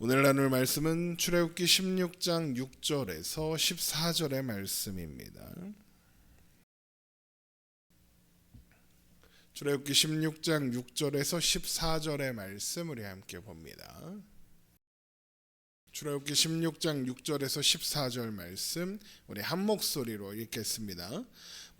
오늘 나눌 말씀은 출애굽기 16장 6절에서 14절의 말씀입니다. 출애굽기 16장 6절에서 14절의 말씀 우리 함께 봅니다. 출애굽기 16장 6절에서 14절 말씀 우리 한 목소리로 읽겠습니다.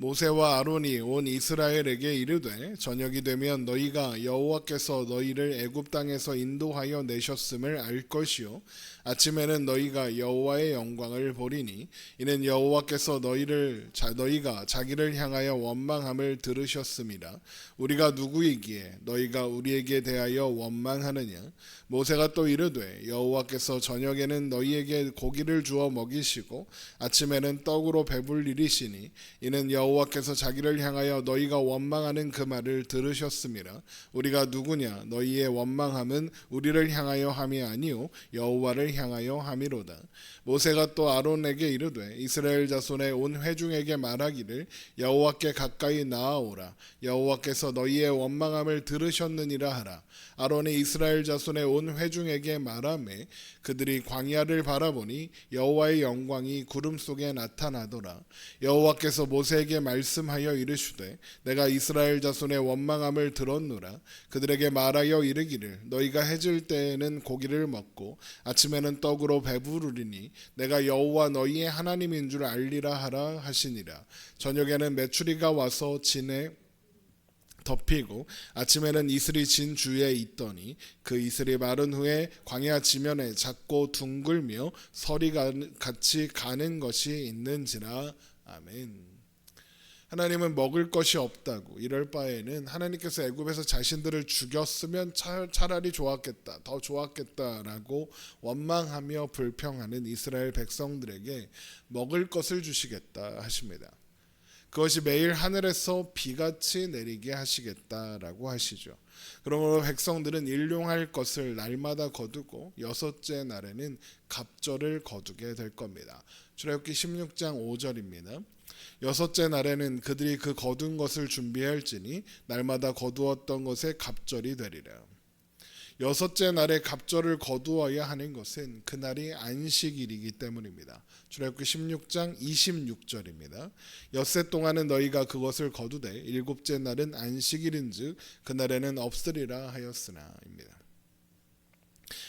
모세와 아론이 온 이스라엘에게 이르되 저녁이 되면 너희가 여호와께서 너희를 애굽 땅에서 인도하여 내셨음을 알 것이요. 아침에는 너희가 여호와의 영광을 보리니 이는 여호와께서 너희를 자, 너희가 자기를 향하여 원망함을 들으셨음이라. 우리가 누구이기에 너희가 우리에게 대하여 원망하느냐? 모세가 또 이르되 여호와께서 저녁에는 너희에게 고기를 주어 먹이시고 아침에는 떡으로 배불리리시니 이는 여호와 께서 자기를 향하여 너희가 원망하는 그 말을 들으셨음이라 우리가 누구냐? 너희의 원망함은 우리를 향하여 함이 아니요 여호와를 향하여 함이로다. 모세가 또 아론에게 이르되 이스라엘 자손의 온 회중에게 말하기를 여호와께 가까이 나아오라. 여호와께서 너희의 원망함을 들으셨느니라 하라. 아론이 이스라엘 자손의 온 회중에게 말하매 그들이 광야를 바라보니 여호와의 영광이 구름 속에 나타나더라. 여호와께서 모세에게 말씀하여 이르시되 내가 이스라엘 자손의 원망함을 들었노라. 그들에게 말하여 이르기를 너희가 해질 때에는 고기를 먹고 아침에는 떡으로 배부르리니 내가 여호와 너희의 하나님인 줄 알리라 하라 하시니라. 저녁에는 메추리가 와서 진에 덮이고 아침에는 이슬이 진 주에 있더니 그 이슬이 마른 후에 광야 지면에 작고 둥글며 가- 같이 가는 것이 있는지라 아멘. 하나님은 먹을 것이 없다고 이럴 바에는 하나님께서 애굽에서 자신들을 죽였으면 차, 차라리 좋았겠다 더 좋았겠다라고 원망하며 불평하는 이스라엘 백성들에게 먹을 것을 주시겠다 하십니다. 그것이 매일 하늘에서 비같이 내리게 하시겠다라고 하시죠. 그러므로 백성들은 일용할 것을 날마다 거두고 여섯째 날에는 갑절을 거두게 될 겁니다. 출애굽기 16장 5절입니다. 여섯째 날에는 그들이 그 거둔 것을 준비할지니 날마다 거두었던 것에 갑절이 되리라. 여섯째 날에 갑절을 거두어야 하는 것은 그날이 안식일이기 때문입니다. 출애굽기 16장 26절입니다. 엿새 동안은 너희가 그것을 거두되 일곱째 날은 안식일인즉 그날에는 없으리라 하였으나입니다.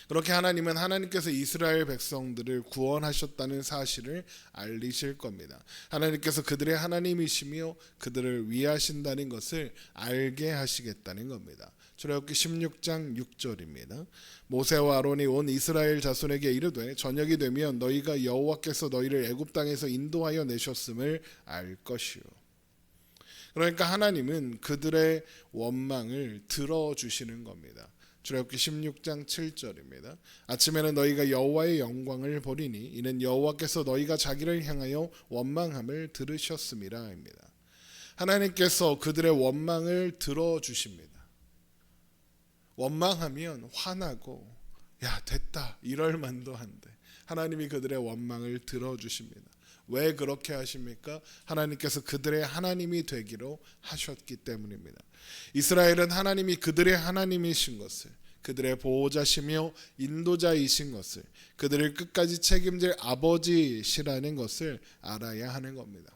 그렇게 하나님은 하나님께서 이스라엘 백성들을 구원하셨다는 사실을 알리실 겁니다. 하나님께서 그들의 하나님이시며 그들을 위하신다는 것을 알게 하시겠다는 겁니다. 출애굽기 16장 6절입니다. 모세와 아론이 온 이스라엘 자손에게 이르되 저녁이 되면 너희가 여호와께서 너희를 애굽 땅에서 인도하여 내셨음을 알 것이요. 그러니까 하나님은 그들의 원망을 들어 주시는 겁니다. 출애굽기 16장 7절입니다. 아침에는 너희가 여호와의 영광을 보리니 이는 여호와께서 너희가 자기를 향하여 원망함을 들으셨음이라입니다. 하나님께서 그들의 원망을 들어 주십니다. 원망하면 화나고 야 됐다 이럴 만도 한데 하나님이 그들의 원망을 들어 주십니다. 왜 그렇게 하십니까? 하나님께서 그들의 하나님이 되기로 하셨기 때문입니다. 이스라엘은 하나님이 그들의 하나님이신 것을 그들의 보호자시며 인도자이신 것을 그들을 끝까지 책임질 아버지시라는 것을 알아야 하는 겁니다.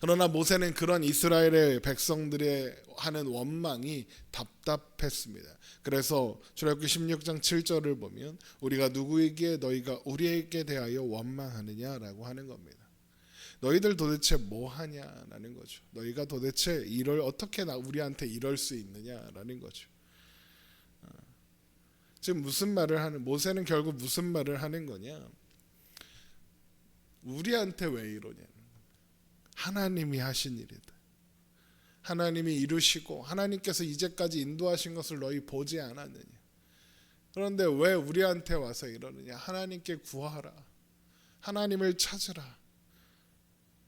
그러나 모세는 그런 이스라엘의 백성들의 하는 원망이 답답했습니다. 그래서 출애굽기 16장 7절을 보면 우리가 누구에게 너희가 우리에게 대하여 원망하느냐라고 하는 겁니다. 너희들 도대체 뭐 하냐라는 거죠. 너희가 도대체 이럴 어떻게 나 우리한테 이럴 수 있느냐라는 거죠. 어. 지금 무슨 말을 하는 모세는 결국 무슨 말을 하는 거냐? 우리한테 왜 이러냐? 하나님이 하신 일이다. 하나님이 이루시고 하나님께서 이제까지 인도하신 것을 너희 보지 않았느냐? 그런데 왜 우리한테 와서 이러느냐? 하나님께 구하라. 하나님을 찾으라.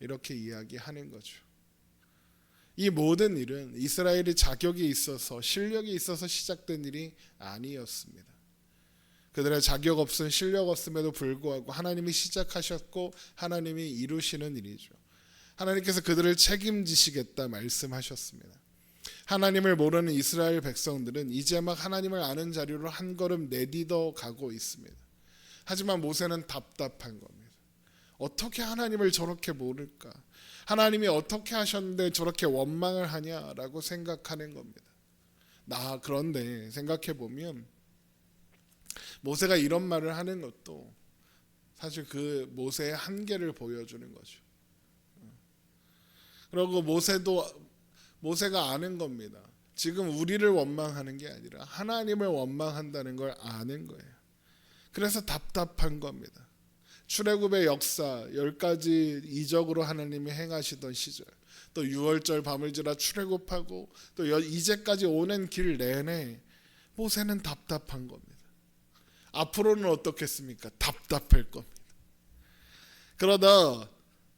이렇게 이야기하는 거죠. 이 모든 일은 이스라엘이 자격이 있어서 실력이 있어서 시작된 일이 아니었습니다. 그들의 자격 없음 실력 없음에도 불구하고 하나님이 시작하셨고 하나님이 이루시는 일이죠. 하나님께서 그들을 책임지시겠다 말씀하셨습니다. 하나님을 모르는 이스라엘 백성들은 이제 막 하나님을 아는 자리로 한 걸음 내디뎌 가고 있습니다. 하지만 모세는 답답한 겁니다. 어떻게 하나님을 저렇게 모를까? 하나님이 어떻게 하셨는데 저렇게 원망을 하냐라고 생각하는 겁니다. 나 그런데 생각해 보면 모세가 이런 말을 하는 것도 사실 그 모세의 한계를 보여주는 거죠. 그리고 모세도 모세가 아는 겁니다. 지금 우리를 원망하는 게 아니라 하나님을 원망한다는 걸 아는 거예요. 그래서 답답한 겁니다. 출애굽의 역사 열 가지 이적으로 하나님이 행하시던 시절, 또 유월절 밤을 지나 출애굽하고 또 여- 이제까지 오는 길 내내 모세는 답답한 겁니다. 앞으로는 어떻겠습니까? 답답할 겁니다. 그러다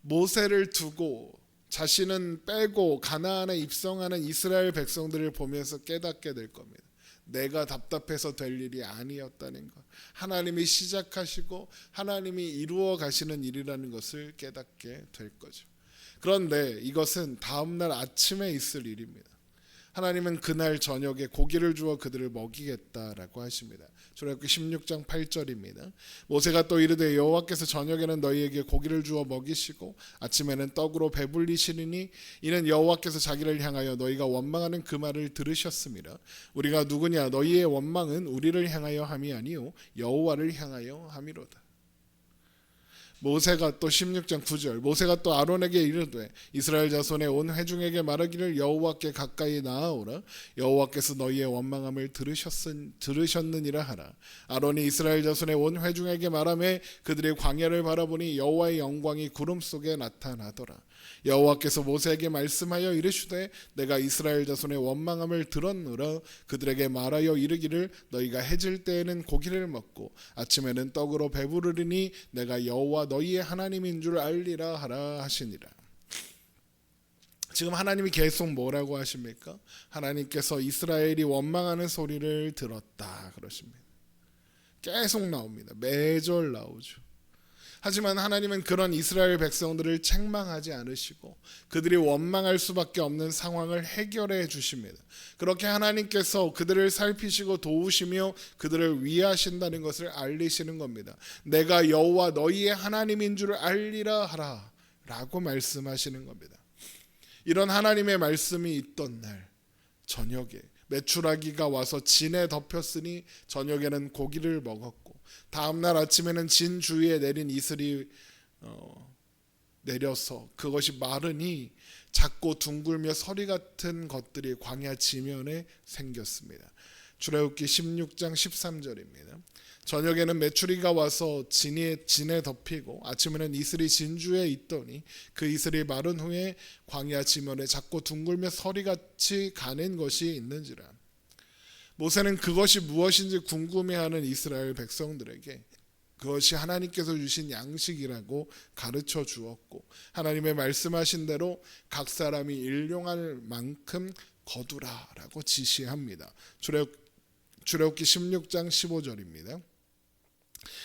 모세를 두고 자신은 빼고 가나안에 입성하는 이스라엘 백성들을 보면서 깨닫게 될 겁니다. 내가 답답해서 될 일이 아니었다는 것. 하나님이 시작하시고 하나님이 이루어 가시는 일이라는 것을 깨닫게 될 거죠. 그런데 이것은 다음 날 아침에 있을 일입니다. 하나님은 그날 저녁에 고기를 주어 그들을 먹이겠다라고 하십니다. 출애굽기 16장 8절입니다. 모세가 또 이르되 여호와께서 저녁에는 너희에게 고기를 주어 먹이시고 아침에는 떡으로 배불리시리니 이는 여호와께서 자기를 향하여 너희가 원망하는 그 말을 들으셨습니다. 우리가 누구냐 너희의 원망은 우리를 향하여 함이 아니요 여호와를 향하여 함이로다. 모세가 또 16장 9절 모세가 또 아론에게 이르되 이스라엘 자손의 온 회중에게 말하기를 여호와께 가까이 나아오라. 여호와께서 너희의 원망함을 들으셨은 들으셨느니라 하라. 아론이 이스라엘 자손의 온 회중에게 말하매 그들의 광야를 바라보니 여호와의 영광이 구름 속에 나타나더라. 여호와께서 모세에게 말씀하여 이르시되 내가 이스라엘 자손의 원망함을 들었노라. 그들에게 말하여 이르기를 너희가 해질 때에는 고기를 먹고 아침에는 떡으로 배부르리니 내가 여호와 너희의 하나님인 줄 알리라 하라 하시니라 지금 하나님이 계속 뭐라고 하십니까? 하나님께서 이스라엘이 원망하는 소리를 들었다 그러십니다. 계속 나옵니다. 매절 나오죠. 하지만 하나님은 그런 이스라엘 백성들을 책망하지 않으시고 그들이 원망할 수밖에 없는 상황을 해결해 주십니다. 그렇게 하나님께서 그들을 살피시고 도우시며 그들을 위하신다는 것을 알리시는 겁니다. 내가 여호와 너희의 하나님인 줄 알리라 하라라고 말씀하시는 겁니다. 이런 하나님의 말씀이 있던 날 저녁에 메추라기가 와서 진에 덮였으니 저녁에는 고기를 먹었고 다음 날 아침에는 진 주위에 내린 이슬이 어, 내려서 그것이 마르니 작고 둥글며 서리 같은 것들이 광야 지면에 생겼습니다. 출애굽기 16장 13절입니다. 저녁에는 메추리가 와서 진에 진에 덮이고 아침에는 이슬이 진주에 있더니 그 이슬이 마른 후에 광야 지면에 작고 둥글며 서리같이 가는 것이 있는지라 모세는 그것이 무엇인지 궁금해하는 이스라엘 백성들에게 그것이 하나님께서 주신 양식이라고 가르쳐 주었고 하나님의 말씀하신 대로 각 사람이 일용할 만큼 거두라라고 지시합니다. 출애굽 출애굽기 16장 15절입니다.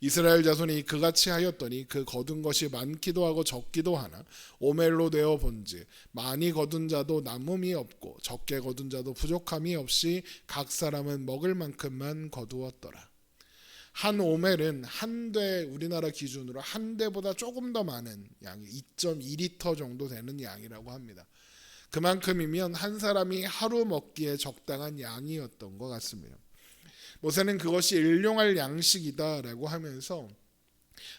이스라엘 자손이 그같이 하였더니 그 거둔 것이 많기도 하고 적기도 하나 오멜로 되어 본즉 많이 거둔 자도 남음이 없고 적게 거둔 자도 부족함이 없이 각 사람은 먹을 만큼만 거두었더라. 한 오멜은 한 대 우리나라 기준으로 한 대보다 조금 더 많은 양 2.2리터 정도 되는 양이라고 합니다. 그만큼이면 한 사람이 하루 먹기에 적당한 양이었던 것 같습니다. 모세는 그것이 일용할 양식이다라고 하면서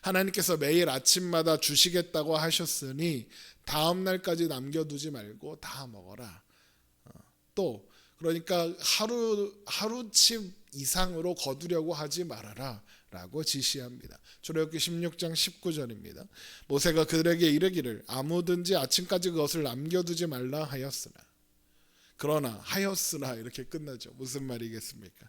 하나님께서 매일 아침마다 주시겠다고 하셨으니 다음 날까지 남겨두지 말고 다 먹어라. 어, 또 그러니까 하루 하루치 이상으로 거두려고 하지 말아라. 라고 지시합니다. 출애굽기 16장 19절입니다. 모세가 그들에게 이르기를 아무든지 아침까지 그것을 남겨두지 말라 하였으나 그러나 하였으나 이렇게 끝나죠. 무슨 말이겠습니까?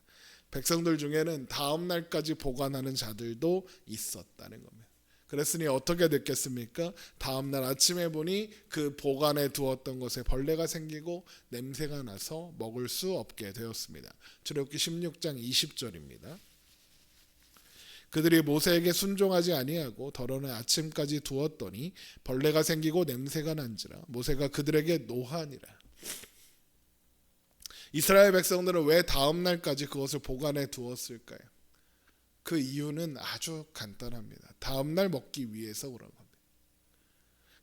백성들 중에는 다음 날까지 보관하는 자들도 있었다는 겁니다. 그랬으니 어떻게 됐겠습니까? 다음 날 아침에 보니 그 보관해 두었던 것에 벌레가 생기고 냄새가 나서 먹을 수 없게 되었습니다. 출애굽기 16장 20절입니다. 그들이 모세에게 순종하지 아니하고 덜어는 아침까지 두었더니 벌레가 생기고 냄새가 난지라 모세가 그들에게 노하니라. 이스라엘 백성들은 왜 다음 날까지 그것을 보관해 두었을까요? 그 이유는 아주 간단합니다. 다음 날 먹기 위해서 그런 겁니다.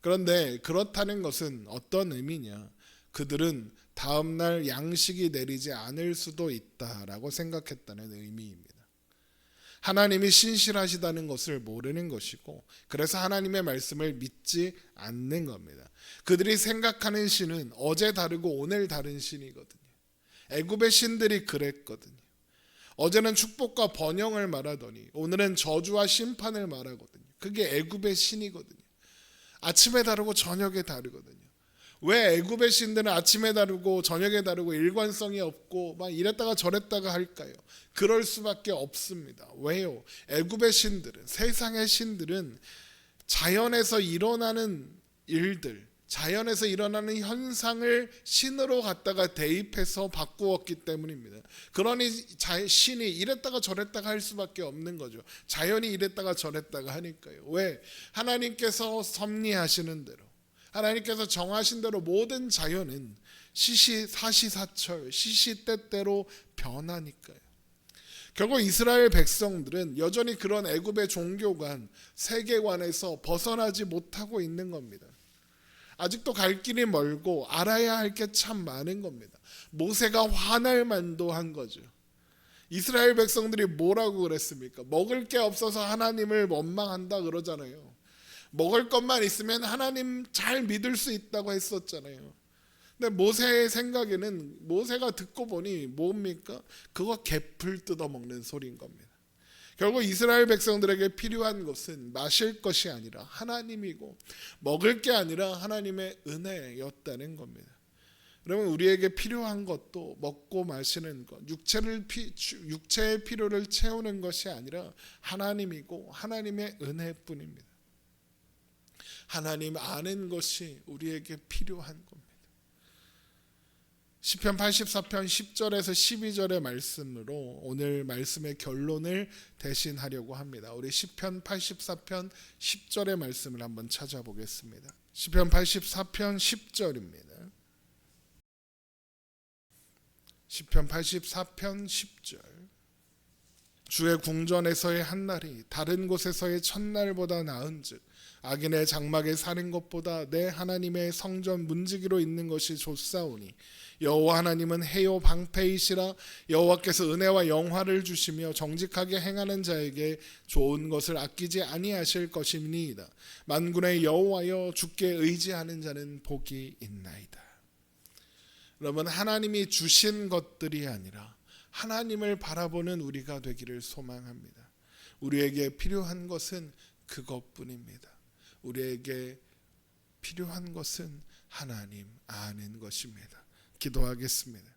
그런데 그렇다는 것은 어떤 의미냐? 그들은 다음 날 양식이 내리지 않을 수도 있다라고 생각했다는 의미입니다. 하나님이 신실하시다는 것을 모르는 것이고 그래서 하나님의 말씀을 믿지 않는 겁니다. 그들이 생각하는 신은 어제 다르고 오늘 다른 신이거든요. 애굽의 신들이 그랬거든요. 어제는 축복과 번영을 말하더니 오늘은 저주와 심판을 말하거든요. 그게 애굽의 신이거든요. 아침에 다르고 저녁에 다르거든요. 왜 애굽의 신들은 아침에 다르고 저녁에 다르고 일관성이 없고 막 이랬다가 저랬다가 할까요? 그럴 수밖에 없습니다. 왜요? 애굽의 신들은 세상의 신들은 자연에서 일어나는 일들, 자연에서 일어나는 현상을 신으로 갖다가 대입해서 바꾸었기 때문입니다. 그러니 자, 신이 이랬다가 저랬다가 할 수밖에 없는 거죠. 자연이 이랬다가 저랬다가 하니까요. 왜? 하나님께서 섭리하시는 대로 하나님께서 정하신 대로 모든 자연은 시시 사시사철 시시때때로 변하니까요. 결국 이스라엘 백성들은 여전히 그런 애굽의 종교관 세계관에서 벗어나지 못하고 있는 겁니다. 아직도 갈 길이 멀고 알아야 할 게 참 많은 겁니다. 모세가 화날 만도 한 거죠. 이스라엘 백성들이 뭐라고 그랬습니까? 먹을 게 없어서 하나님을 원망한다 그러잖아요. 먹을 것만 있으면 하나님 잘 믿을 수 있다고 했었잖아요. 근데 모세의 생각에는 모세가 듣고 보니 뭡니까? 그거 개풀 뜯어 먹는 소리인 겁니다. 결국 이스라엘 백성들에게 필요한 것은 마실 것이 아니라 하나님이고 먹을 게 아니라 하나님의 은혜였다는 겁니다. 그러면 우리에게 필요한 것도 먹고 마시는 것, 육체를 피, 육체의 필요를 채우는 것이 아니라 하나님이고 하나님의 은혜뿐입니다. 하나님 아는 것이 우리에게 필요한 겁니다. 시편 84편 10절에서 12절의 말씀으로 오늘 말씀의 결론을 대신하려고 합니다. 우리 시편 84편 10절의 말씀을 한번 찾아보겠습니다. 시편 84편 10절입니다. 시편 84편 10절 주의 궁전에서의 한 날이 다른 곳에서의 첫날보다 나은즉 악인의 장막에 사는 것보다 내 하나님의 성전 문지기로 있는 것이 좋사오니 여호와 하나님은 해요 방패이시라 여호와께서 은혜와 영화를 주시며 정직하게 행하는 자에게 좋은 것을 아끼지 아니하실 것임니이다. 만군의 여호와여 주께 의지하는 자는 복이 있나이다. 여러분 하나님이 주신 것들이 아니라 하나님을 바라보는 우리가 되기를 소망합니다 우리에게 필요한 것은 그것뿐입니다 우리에게 필요한 것은 하나님 아는 것입니다. 기도하겠습니다.